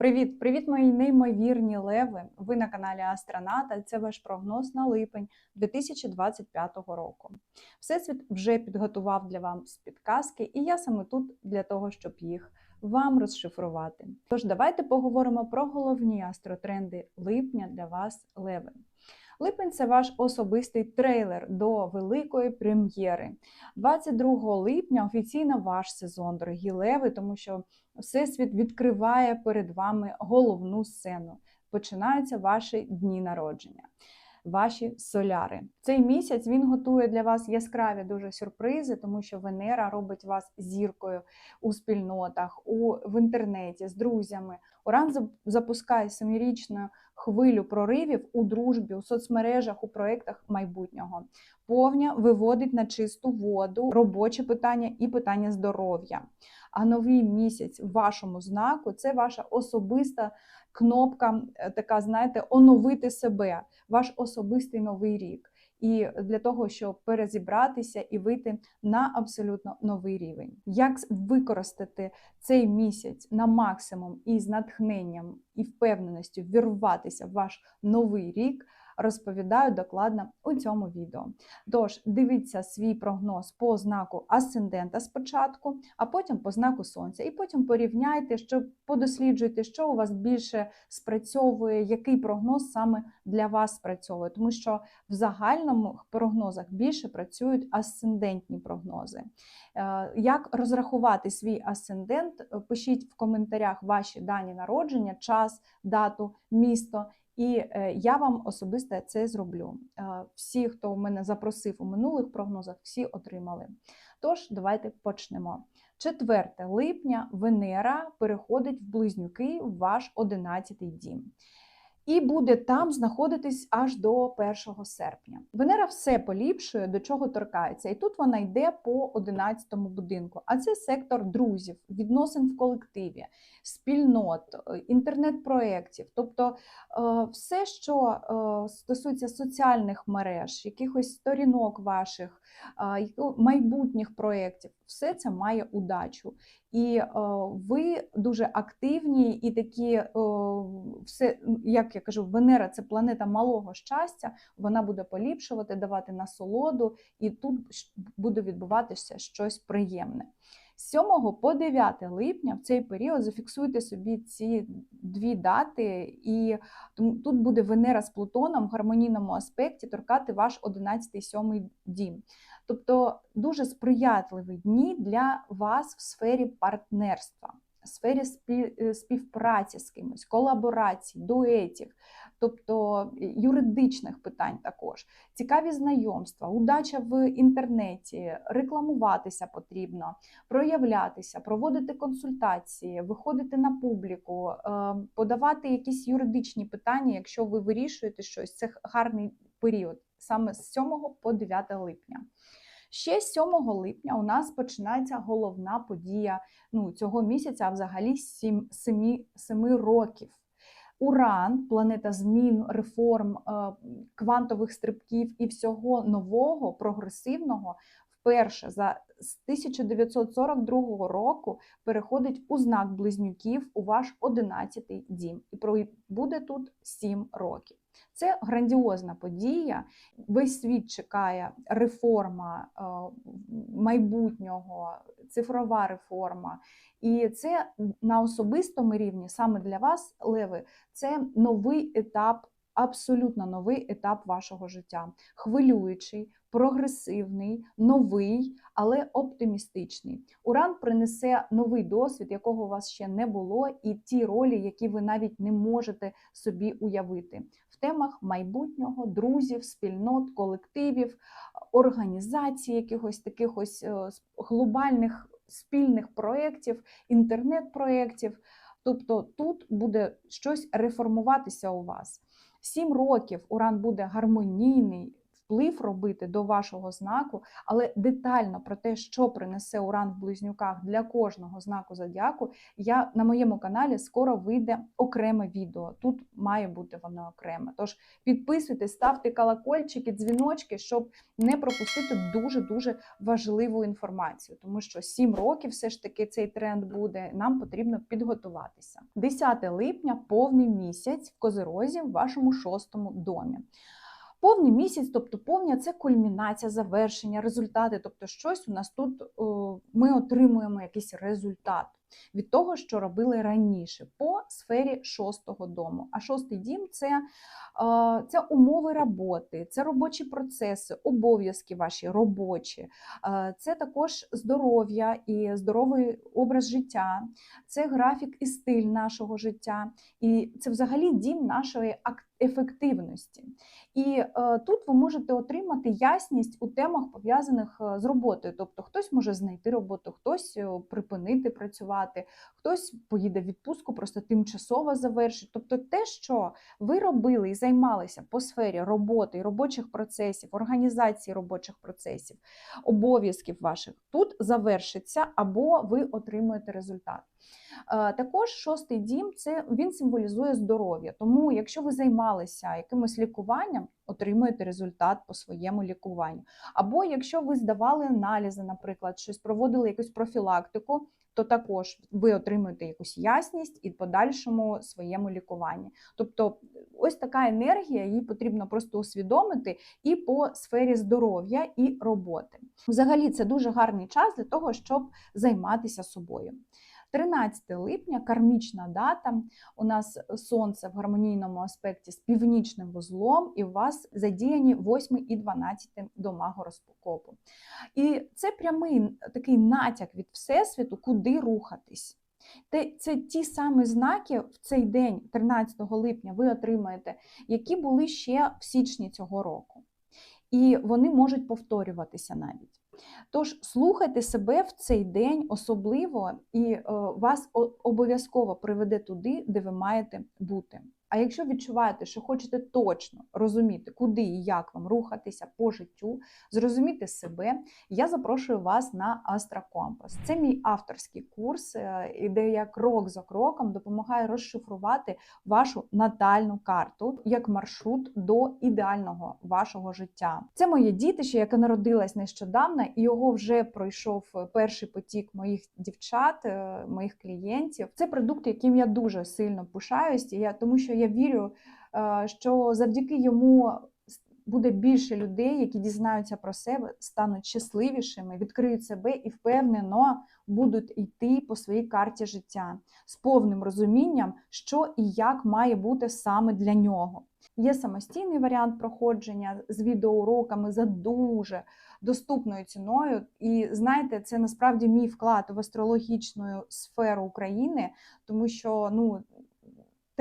Привіт, привіт, мої неймовірні леви. Ви на каналі Астроната. Це ваш прогноз на липень 2025 року. Всесвіт вже підготував для вас підказки, і я саме тут для того, щоб їх вам розшифрувати. Тож давайте поговоримо про головні астротренди липня для вас, леви. Липень це ваш особистий трейлер до великої прем'єри. 22 липня офіційно ваш сезон, дорогі леви, тому що Всесвіт відкриває перед вами головну сцену. Починаються ваші дні народження, ваші соляри. Цей місяць він готує для вас яскраві дуже сюрпризи, тому що Венера робить вас зіркою у спільнотах, у, в інтернеті з друзями. Уран запускає семирічну хвилю проривів у дружбі, у соцмережах, у проєктах майбутнього. Повня виводить на чисту воду робочі питання і питання здоров'я. А новий місяць в вашому знаку це ваша особиста кнопка, е, така, знаєте, оновити себе, ваш особистий новий рік. І для того, щоб перезібратися і вийти на абсолютно новий рівень. Як використати цей місяць на максимум і з натхненням і впевненістю вірватися в ваш новий рік? Розповідаю докладно у цьому відео. Тож, дивіться свій прогноз по знаку асцендента спочатку, а потім по знаку сонця. І потім порівняйте, що подосліджуйте, що у вас більше спрацьовує, який прогноз саме для вас спрацьовує. Тому що в загальному прогнозах більше працюють асцендентні прогнози. Е, як розрахувати свій асцендент? Пишіть в коментарях ваші дані народження, час, дату, місто. І е, я вам особисто це зроблю. Е, всі, хто мене запросив у минулих прогнозах, всі отримали. Тож, давайте почнемо. 4 липня Венера переходить в близнюки в ваш 11-й дім і буде там знаходитись аж до 1 серпня. Венера все поліпшує, до чого торкається, і тут вона йде по 11 будинку. А це сектор друзів, відносин в колективі, спільнот, е, інтернет-проєктів, тобто е, все, що е, стосується соціальних мереж, якихось сторінок ваших, майбутніх проєктів, все це має удачу. І ви дуже активні і такі все, як я кажу, Венера це планета малого щастя, вона буде поліпшувати, давати насолоду, і тут буде відбуватися щось приємне. З 7 по 9 липня в цей період зафіксуйте собі ці дві дати, і тут буде Венера з Плутоном в гармонійному аспекті торкати ваш 11-7 дім. Тобто дуже сприятливі дні для вас в сфері партнерства сфері е, співпраці з кимось, колаборацій, дуетів, тобто е, юридичних питань також, цікаві знайомства, удача в інтернеті, рекламуватися потрібно, проявлятися, проводити консультації, виходити на публіку, е, подавати якісь юридичні питання, якщо ви вирішуєте щось, це гарний період, саме з 7 по 9 липня. Ще 7 липня у нас починається головна подія ну, цього місяця, а взагалі 7, 7, 7 років. Уран, планета змін, реформ, е, квантових стрибків і всього нового, прогресивного, вперше за з 1942 року переходить у знак близнюків у ваш 11-й дім. І буде тут 7 років. Це грандіозна подія. Весь світ чекає реформа е, майбутнього, цифрова реформа. І це на особистому рівні, саме для вас, Леви, це новий етап. Абсолютно новий етап вашого життя, хвилюючий, прогресивний, новий, але оптимістичний. Уран принесе новий досвід, якого у вас ще не було, і ті ролі, які ви навіть не можете собі уявити темах майбутнього, друзів, спільнот, колективів, організацій, якихось таких ось е, глобальних спільних проєктів, інтернет-проєктів. Тобто тут буде щось реформуватися у вас. Сім років уран буде гармонійний, вплив робити до вашого знаку, але детально про те, що принесе уран в близнюках для кожного знаку зодіаку, я на моєму каналі скоро вийде окреме відео. Тут має бути воно окреме. Тож підписуйтесь, ставте колокольчики, дзвіночки, щоб не пропустити дуже дуже важливу інформацію, тому що 7 років все ж таки цей тренд буде. Нам потрібно підготуватися. 10 липня повний місяць в Козирозі в вашому шостому домі. Повний місяць, тобто повня це кульмінація, завершення, результати. Тобто, щось у нас тут ми отримуємо якийсь результат від того, що робили раніше по сфері шостого дому. А шостий дім це, е, це умови роботи, це робочі процеси, обов'язки ваші робочі, е, це також здоров'я і здоровий образ життя, це графік і стиль нашого життя, і це взагалі дім нашої ефективності. І е, тут ви можете отримати ясність у темах пов'язаних з роботою. Тобто хтось може знайти роботу, хтось припинити працювати, хтось поїде в відпустку, просто тимчасово завершить. Тобто, те, що ви робили і займалися по сфері роботи, робочих процесів, організації робочих процесів, обов'язків ваших, тут завершиться або ви отримуєте результат. Е, також шостий дім це він символізує здоров'я. Тому, якщо ви займалися якимось лікуванням, отримуєте результат по своєму лікуванню. Або якщо ви здавали аналізи, наприклад, щось проводили якусь профілактику, то також ви отримуєте якусь ясність і подальшому своєму лікуванні. Тобто, ось така енергія, її потрібно просто усвідомити і по сфері здоров'я і роботи. Взагалі, це дуже гарний час для того, щоб займатися собою. 13 липня кармічна дата. У нас сонце в гармонійному аспекті з північним вузлом, і у вас задіяні 8 і 12 дома гороскопу. І це прямий такий натяк від Всесвіту, куди рухатись. Це ті самі знаки в цей день, 13 липня, ви отримаєте, які були ще в січні цього року. І вони можуть повторюватися навіть. Тож слухайте себе в цей день особливо, і е, вас обов'язково приведе туди, де ви маєте бути. А якщо відчуваєте, що хочете точно розуміти, куди і як вам рухатися по життю, зрозуміти себе, я запрошую вас на Астрокомпас. Це мій авторський курс, е, де я крок за кроком допомагаю розшифрувати вашу натальну карту як маршрут до ідеального вашого життя. Це моє дітище, яке народилось нещодавно, і його вже пройшов перший потік моїх дівчат, е, моїх клієнтів. Це продукт, яким я дуже сильно пишаюсь, тому що я вірю, е, що завдяки йому буде більше людей, які дізнаються про себе, стануть щасливішими, відкриють себе і впевнено будуть йти по своїй карті життя з повним розумінням, що і як має бути саме для нього. Є самостійний варіант проходження з відеоуроками за дуже доступною ціною. І знаєте, це насправді мій вклад в астрологічну сферу України, тому що ну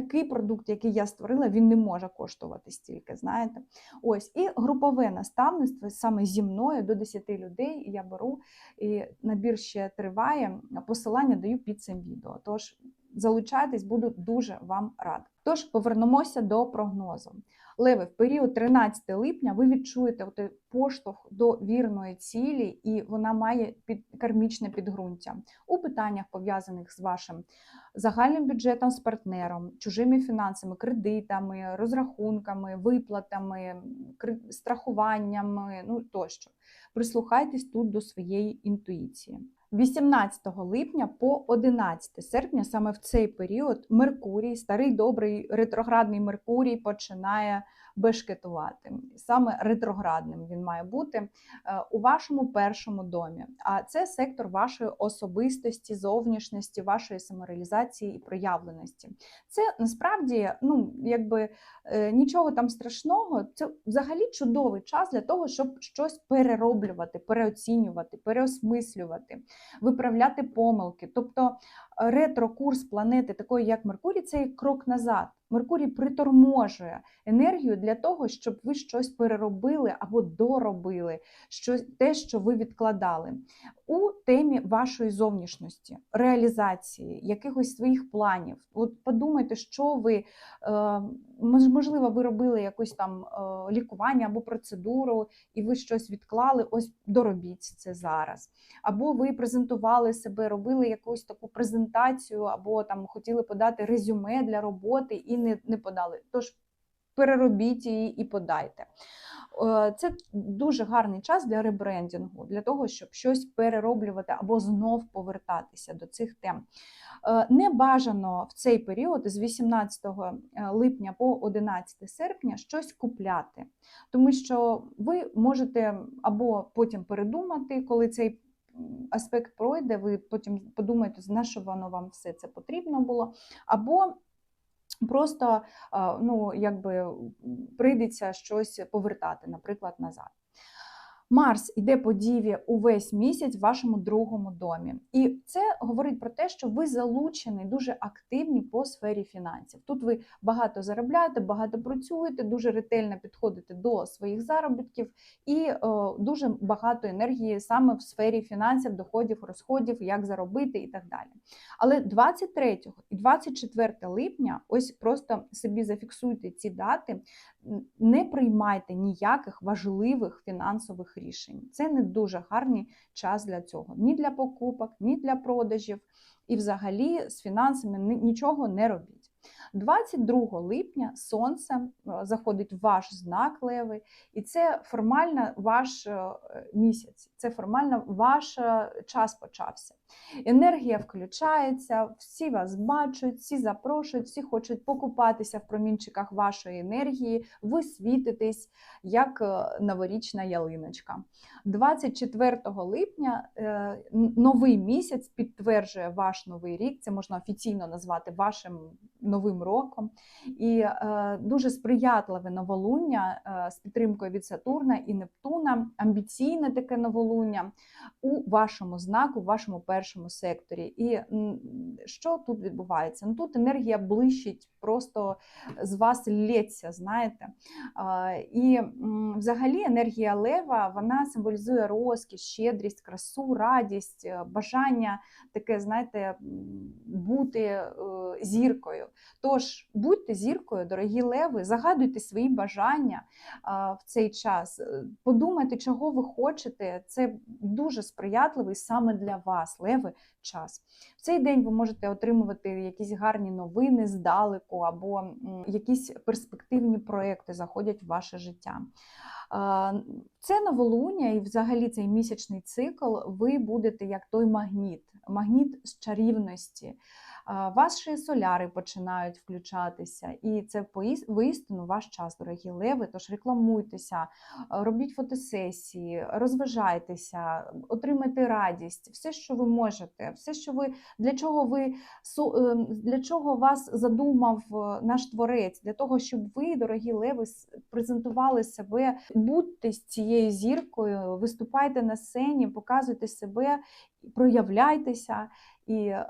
такий продукт, який я створила, він не може коштувати стільки. знаєте. Ось, І групове наставництво саме зі мною до 10 людей я беру, і набір ще триває. Посилання даю під цим відео. Тож залучайтесь, буду дуже вам рада. Тож повернемося до прогнозу. Леви, в період 13 липня ви відчуєте поштовх до вірної цілі, і вона має під кармічне підґрунтя у питаннях, пов'язаних з вашим загальним бюджетом з партнером, чужими фінансами, кредитами, розрахунками, виплатами, страхуваннями, ну тощо. Прислухайтесь тут до своєї інтуїції. 18 липня по 11 серпня, саме в цей період, Меркурій, старий добрий ретроградний Меркурій, починає бешкетувати. Саме ретроградним він має бути е, у вашому першому домі. А це сектор вашої особистості, зовнішності, вашої самореалізації і проявленості. Це насправді ну, якби е, нічого там страшного. Це взагалі чудовий час для того, щоб щось перероблювати, переоцінювати, переосмислювати, виправляти помилки. Тобто ретро-курс планети, такої як Меркурій, це крок назад. Меркурій приторможує енергію для того, щоб ви щось переробили або доробили, що, те, що ви відкладали. У темі вашої зовнішності, реалізації, якихось своїх планів. От подумайте, що ви, е, можливо, ви робили якусь там е, лікування або процедуру, і ви щось відклали, ось доробіть це зараз. Або ви презентували себе, робили якусь таку презентацію, або там хотіли подати резюме для роботи і не, не подали. Тож переробіть її і подайте. Е, Це дуже гарний час для ребрендінгу, для того, щоб щось перероблювати або знов повертатися до цих тем. Е, Не бажано в цей період з 18 липня по 11 серпня щось купляти, тому що ви можете або потім передумати, коли цей аспект пройде, ви потім подумаєте, на що воно вам все це потрібно було, або просто ну, якби прийдеться щось повертати, наприклад, назад. Марс іде по діві увесь місяць в вашому другому домі. І це говорить про те, що ви залучені, дуже активні по сфері фінансів. Тут ви багато заробляєте, багато працюєте, дуже ретельно підходите до своїх заробітків і е, дуже багато енергії саме в сфері фінансів, доходів, розходів, як заробити і так далі. Але 23 і 24 липня, ось просто собі зафіксуйте ці дати, не приймайте ніяких важливих фінансових рішень. Це не дуже гарний час для цього. Ні для покупок, ні для продажів. І взагалі з фінансами нічого не робіть. 22 липня сонце е, заходить в ваш знак леви, і це формально ваш е, місяць, це формально ваш е, час почався. Енергія включається, всі вас бачать, всі запрошують, всі хочуть покупатися в промінчиках вашої енергії, ви світитесь як новорічна ялиночка. 24 липня новий місяць підтверджує ваш новий рік. Це можна офіційно назвати вашим новим роком. І е, дуже сприятливе новолуння е, з підтримкою від Сатурна і Нептуна, амбіційне таке новолуння у вашому знаку, в вашому першому секторі. І що тут відбувається? Ну тут енергія блищить, просто з вас лється, знаєте. А, І взагалі енергія лева вона символізує розкіш, щедрість, красу, радість, е, бажання таке, знаєте, бути е, зіркою. Тож будьте зіркою, дорогі леви, загадуйте свої бажання в цей час. Е, Подумайте, чого ви хочете. Це дуже сприятливий саме для вас, леви, час. В цей день ви можете отримувати якісь гарні новини здалеку, або якісь перспективні проекти заходять в ваше життя. Це новолуння і взагалі цей місячний цикл, ви будете як той магніт, магніт з чарівності. Ваші соляри починають включатися, і це воістину ваш час, дорогі леви. Тож рекламуйтеся, робіть фотосесії, розважайтеся, отримайте радість, все, що ви можете, все, що ви для чого ви ем, для чого вас задумав е, наш творець, для того, щоб ви, дорогі леви, презентували себе, будьте з цією зіркою, виступайте на сцені, показуйте себе, проявляйтеся, і е,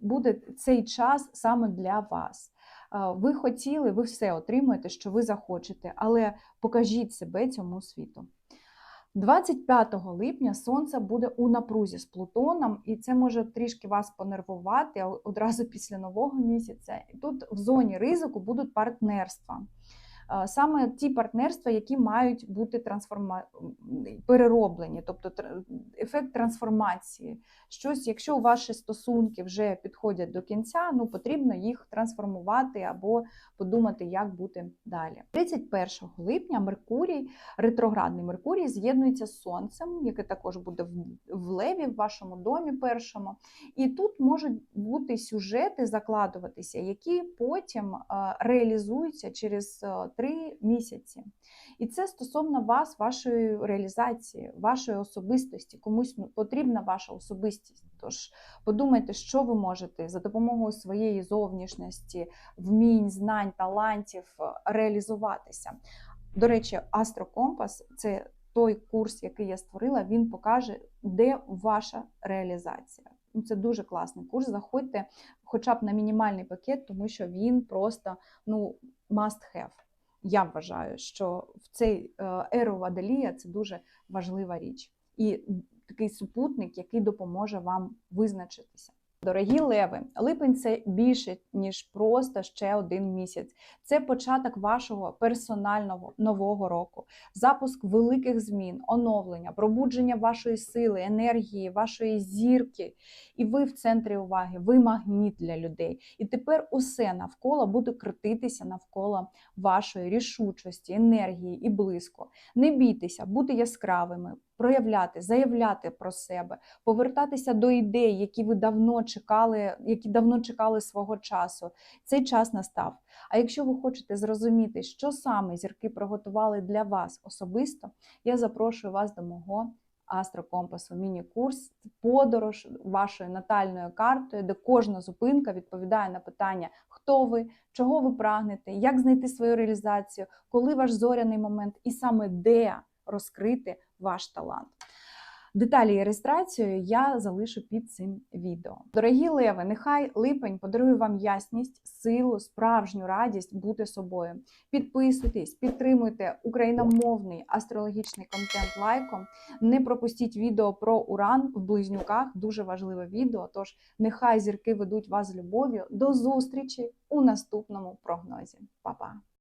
буде цей час саме для вас. Е, Ви хотіли, ви все отримуєте, що ви захочете, але покажіть себе цьому світу. 25 липня сонце буде у напрузі з Плутоном, і це може трішки вас понервувати одразу після нового місяця. І тут в зоні ризику будуть партнерства. Саме ті партнерства, які мають бути трансформа... перероблені, тобто ефект трансформації. Щось, якщо ваші стосунки вже підходять до кінця, ну потрібно їх трансформувати або подумати, як бути далі. 31 липня Меркурій, ретроградний Меркурій, з'єднується з Сонцем, яке також буде в- Леві, в вашому домі першому. І тут можуть бути сюжети закладуватися, які потім реалізуються через три місяці. І це стосовно вас, вашої реалізації, вашої особистості. Комусь потрібна ваша особистість. Тож подумайте, що ви можете за допомогою своєї зовнішності, вмінь, знань, талантів е, реалізуватися. До речі, Астрокомпас це той курс, який я створила, він покаже, де ваша реалізація. Ну, Це дуже класний курс. Заходьте, хоча б на мінімальний пакет, тому що він просто ну must have. Я вважаю, що в цей е, еру Водолія це дуже важлива річ. І такий супутник, який допоможе вам визначитися. Дорогі леви, липень це більше ніж просто ще один місяць. Це початок вашого персонального нового року, запуск великих змін, оновлення, пробудження вашої сили, енергії, вашої зірки. І ви в центрі уваги, ви магніт для людей. І тепер усе навколо буде крутитися навколо вашої рішучості, енергії і близько. Не бійтеся, бути яскравими, проявляти, заявляти про себе, повертатися до ідей, які ви давно чекали, які давно чекали свого часу. Цей час настав. А якщо ви хочете зрозуміти, що саме зірки приготували для вас особисто, я запрошую вас до мого астрокомпасу міні-курс, подорож вашою натальною картою, де кожна зупинка відповідає на питання, хто ви, чого ви прагнете, як знайти свою реалізацію, коли ваш зоряний момент, і саме де розкрити ваш талант. Деталі і реєстрацію я залишу під цим відео. Дорогі леви, нехай липень подарує вам ясність, силу, справжню радість бути собою. Підписуйтесь, підтримуйте україномовний астрологічний контент лайком. Не пропустіть відео про Уран в близнюках. Дуже важливе відео. Тож нехай зірки ведуть вас з любов'ю. До зустрічі у наступному прогнозі. Па-па!